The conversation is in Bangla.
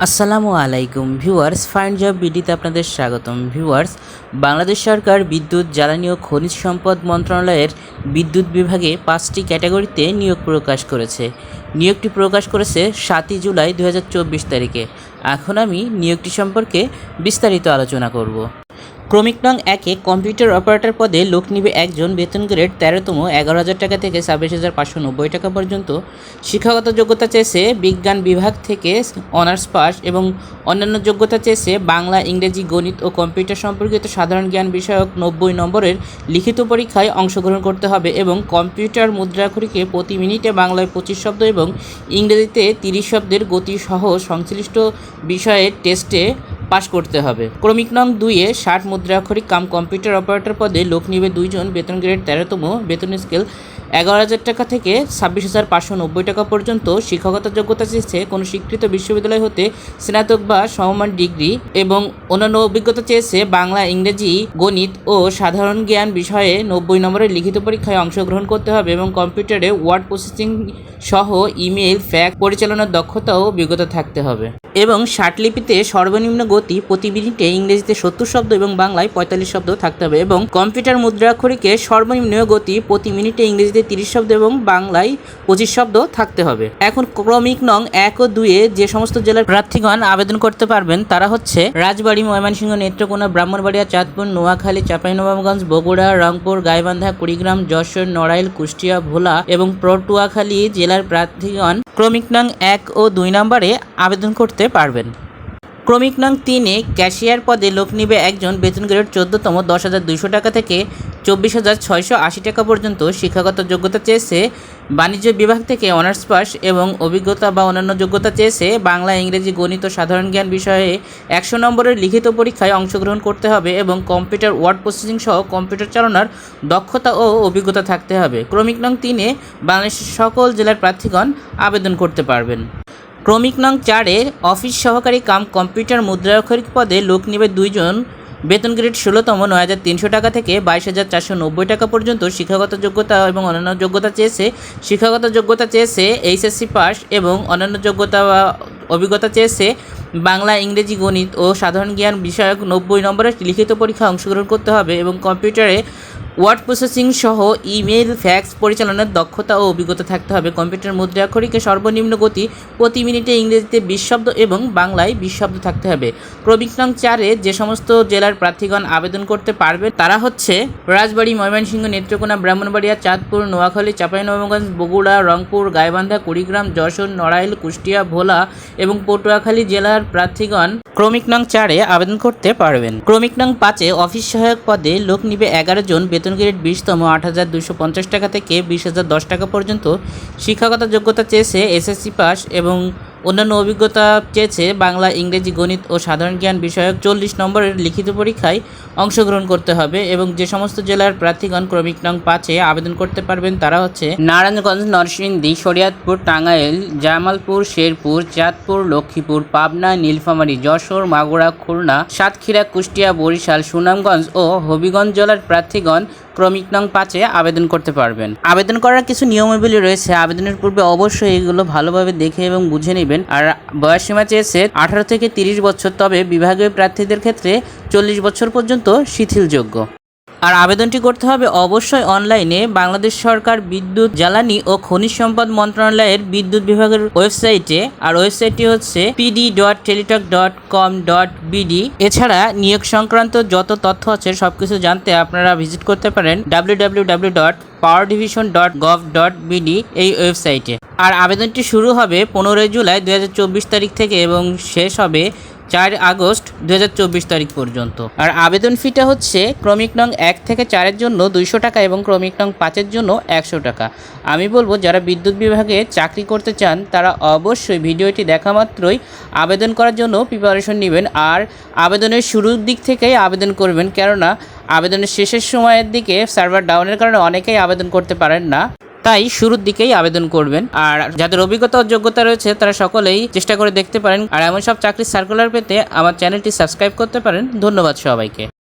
আসসালামু আলাইকুম ভিউয়ার্স ফাইন জব বিডিতে আপনাদের স্বাগতম। ভিউয়ার্স, বাংলাদেশ সরকার বিদ্যুৎ, জ্বালানি ও খনিজ সম্পদ মন্ত্রণালয়ের বিদ্যুৎ বিভাগে পাঁচটি ক্যাটাগরিতে নিয়োগ প্রকাশ করেছে। নিয়োগটি প্রকাশ করেছে সাতই জুলাই দু হাজার চব্বিশ তারিখে। এখন আমি নিয়োগটি সম্পর্কে বিস্তারিত আলোচনা করব। ক্রমিক নং একে কম্পিউটার অপারেটর পদে লোক নিবে একজন, বেতন গ্রেড তেরোতম, এগারো হাজার টাকা থেকে ছাব্বিশ হাজার পাঁচশো নব্বই টাকা পর্যন্ত। শিক্ষাগত যোগ্যতা চেয়েছে বিজ্ঞান বিভাগ থেকে অনার্স পাস এবং অন্যান্য যোগ্যতা চেয়েছে বাংলা, ইংরেজি, গণিত ও কম্পিউটার সম্পর্কিত সাধারণ জ্ঞান বিষয়ক নব্বই নম্বরের লিখিত পরীক্ষায় অংশগ্রহণ করতে হবে এবং কম্পিউটার মুদ্রাক্ষরীকে প্রতি মিনিটে বাংলায় পঁচিশ শব্দ এবং ইংরেজিতে তিরিশ শব্দের গতি সহ সংশ্লিষ্ট বিষয়ের টেস্টে পাশ করতে হবে। ক্রমিক নং দুইয়ে ষাট মুদ্রাক্ষরিক কাম কম্পিউটার অপারেটর পদে লোক নিবে দুইজন, বেতন গ্রেড তেরোতম, বেতন স্কেল এগারো হাজার টাকা থেকে ছাব্বিশ হাজার পাঁচশো নব্বই টাকা পর্যন্ত, শিক্ষকতা যোগ্যতা চেয়েছে কোনো স্বীকৃত বিশ্ববিদ্যালয় হতে স্নাতক বা সমমান ডিগ্রি এবং অন্যান্য অভিজ্ঞতা চেয়েছে বাংলা, ইংরেজি, গণিত ও সাধারণ জ্ঞান বিষয়ে নব্বই নম্বরের লিখিত পরীক্ষায় অংশগ্রহণ করতে হবে এবং কম্পিউটারে ওয়ার্ড প্রসেসিং সহ ইমেল, ফ্যাক্স পরিচালনার দক্ষতা ও অভিজ্ঞতা থাকতে হবে। এবং ষাটলিপিতে সর্বনিম্ন গতি প্রতি মিনিটে ইংরেজিতে সত্তর শব্দ এবং বাংলায় পঁয়তাল্লিশ শব্দ থাকতে হবে এবং কম্পিউটার মুদ্রাক্ষরিকে সর্বনিম্ন গতি প্রতি মিনিটে ইংরেজিতে তিরিশ শব্দ এবং বাংলায় পঁচিশ শব্দ থাকতে হবে। এখন ক্রমিক নং এক ও দুয়ে যে সমস্ত জেলার প্রার্থীগণ আবেদন করতে পারবেন তারা হচ্ছে রাজবাড়ী, ময়মনসিংহ, নেত্রকোনা, ব্রাহ্মণবাড়িয়া, চাঁদপুর, নোয়াখালী চাঁপাইনবাবগঞ্জ বগুড়া, রংপুর, গাইবান্ধা, কুড়িগ্রাম, যশোর, নড়াইল, কুষ্টিয়া, ভোলা এবং পটুয়াখালী জেলার প্রার্থীগণ ক্রমিক নং এক ও দুই নম্বরে আবেদন করতে পারবেন। ক্রমিক নং তিনে ক্যাশিয়ার পদে লোক নিবে একজন, বেতন গ্রেড চোদ্দতম, দশ হাজার দুইশো টাকা থেকে চব্বিশ হাজার ছয়শো আশি টাকা পর্যন্ত শিক্ষাগত যোগ্যতা চেয়েছে বাণিজ্য বিভাগ থেকে অনার্স পাস এবং অভিজ্ঞতা বা অন্যান্য যোগ্যতা চেয়েছে বাংলা, ইংরেজি, গণিত সাধারণ জ্ঞান বিষয়ে একশো নম্বরের লিখিত পরীক্ষায় অংশগ্রহণ করতে হবে এবং কম্পিউটার ওয়ার্ড প্রসেসিং সহ কম্পিউটার চালানোর দক্ষতা ও অভিজ্ঞতা থাকতে হবে। ক্রমিক নং তিনে বাংলাদেশের সকল জেলার প্রার্থীগণ আবেদন করতে পারবেন। ক্রমিক নং চারে অফিস সহকারী কাম কম্পিউটার মুদ্রাক্ষরিক পদে লোক নেবে দুইজন বেতন গ্রেড ষোলোতম নয় হাজার তিনশো টাকা থেকে বাইশ হাজার চারশো নব্বই টাকা পর্যন্ত শিক্ষাগত যোগ্যতা এবং অন্যান্য যোগ্যতা চেয়েছে, শিক্ষাগত যোগ্যতা চেয়েছে এইচএসসি পাস এবং অন্যান্য যোগ্যতা বা অভিজ্ঞতা চেয়েছে বাংলা, ইংরেজি, গণিত ও সাধারণ জ্ঞান বিষয়ক নব্বই নম্বরের লিখিত পরীক্ষা অংশগ্রহণ করতে হবে এবং কম্পিউটারে ওয়ার্ড প্রসেসিং সহ ইমেল ফ্যাক্স, পরিচালনার দক্ষতা ও অভিজ্ঞতা থাকতে হবে। কম্পিউটার মুদ্রাক্ষরিকে সর্বনিম্ন গতি প্রতি মিনিটে ইংরেজিতে বিশ শব্দ এবং বাংলায় বিশ শব্দ থাকতে হবে। ক্রমিক নং চারে যে সমস্ত জেলার প্রার্থীগণ আবেদন করতে পারবে তারা হচ্ছে রাজবাড়ি, ময়মনসিংহ, নেত্রকোনা, ব্রাহ্মণবাড়িয়া, চাঁদপুর, নোয়াখালী চাঁপাইনবাবগঞ্জ বগুড়া, রংপুর, গাইবান্ধা, কুড়িগ্রাম, যশোর, নড়াইল, কুষ্টিয়া, ভোলা এবং পটুয়াখালী জেলার প্রার্থীগণ ক্রমিক নং চারে আবেদন করতে পারবেন। ক্রমিক নং পাঁচে অফিস সহায়ক পদে লোক নিবে এগারো জন, বেতন গ্রেড বিশতম, আট হাজার দুশো পঞ্চাশ টাকা থেকে বিশ হাজার দশ টাকা পর্যন্ত শিক্ষাগত যোগ্যতা চেয়েছে, এসএসসি পাস এবং অন্যান্য অভিজ্ঞতা চেয়েছে বাংলা, ইংরেজি, গণিত ও সাধারণ জ্ঞান বিষয়ক চল্লিশ নম্বরের লিখিত পরীক্ষায় অংশগ্রহণ করতে হবে এবং যে সমস্ত জেলার প্রার্থীগণ ক্রমিক নং পাঁচে আবেদন করতে পারবেন তারা হচ্ছে নারায়ণগঞ্জ, নরসিংদী, শরিয়াতপুর, টাঙ্গাইল, জামালপুর, শেরপুর, চাঁদপুর, লক্ষ্মীপুর, পাবনা, নীলফামারী, যশোর, মাগুরা, খুলনা, সাতক্ষীরা, কুষ্টিয়া, বরিশাল, সুনামগঞ্জ ও হবিগঞ্জ জেলার প্রার্থীগণ ক্রমিক নং পাঁচে আবেদন করতে পারবেন। আবেদন করার কিছু নিয়মাবলী রয়েছে। আবেদনের পূর্বে অবশ্যই এগুলো ভালোভাবে দেখে এবং বুঝে নেবেন। আর বয়সসীমা চেয়েছে আঠারো থেকে তিরিশ বছর, তবে বিভাগীয় প্রার্থীদের ক্ষেত্রে চল্লিশ বছর পর্যন্ত শিথিলযোগ্য। আর আবেদনটি করতে হবে অবশ্যই অনলাইনে বাংলাদেশ সরকার বিদ্যুৎ, জ্বালানি ও খনিজ সম্পদ মন্ত্রণালয়ের বিদ্যুৎ বিভাগের ওয়েবসাইটে। আর ওয়েবসাইটটি হচ্ছে PD dot Teletalk dot com dot BD এছাড়া নিয়োগ সংক্রান্ত যত তথ্য আছে সব কিছু জানতে আপনারা ভিজিট করতে পারেন W W W dot power division dot gov dot BD এই ওয়েবসাইটে। আর আবেদনটি শুরু হবে পনেরোই জুলাই দুই হাজার চব্বিশ তারিখ থেকে এবং শেষ হবে চার আগস্ট দু হাজার চব্বিশ তারিখ পর্যন্ত। আর আবেদন ফিটা হচ্ছে ক্রমিক নং এক থেকে চারের জন্য দুইশো টাকা এবং ক্রমিক নং পাঁচের জন্য একশো টাকা। আমি বলব, যারা বিদ্যুৎ বিভাগে চাকরি করতে চান, তারা অবশ্যই ভিডিওটি দেখা মাত্রই আবেদন করার জন্য প্রিপারেশন নেবেন। আর আবেদনের শুরুর দিক থেকেই আবেদন করবেন, কেননা আবেদনের শেষের সময়ের দিকে সার্ভার ডাউনের কারণে অনেকেই আবেদন করতে পারেন না। তাই শুরুর দিকেই আবেদন করবেন। আর যাদের অভিজ্ঞতা ও যোগ্যতা রয়েছে, তারা সকলেই চেষ্টা করে দেখতে পারেন। আর এমন সব চাকরির সার্কুলার পেতে আমার চ্যানেলটি সাবস্ক্রাইব করতে পারেন। ধন্যবাদ সবাইকে।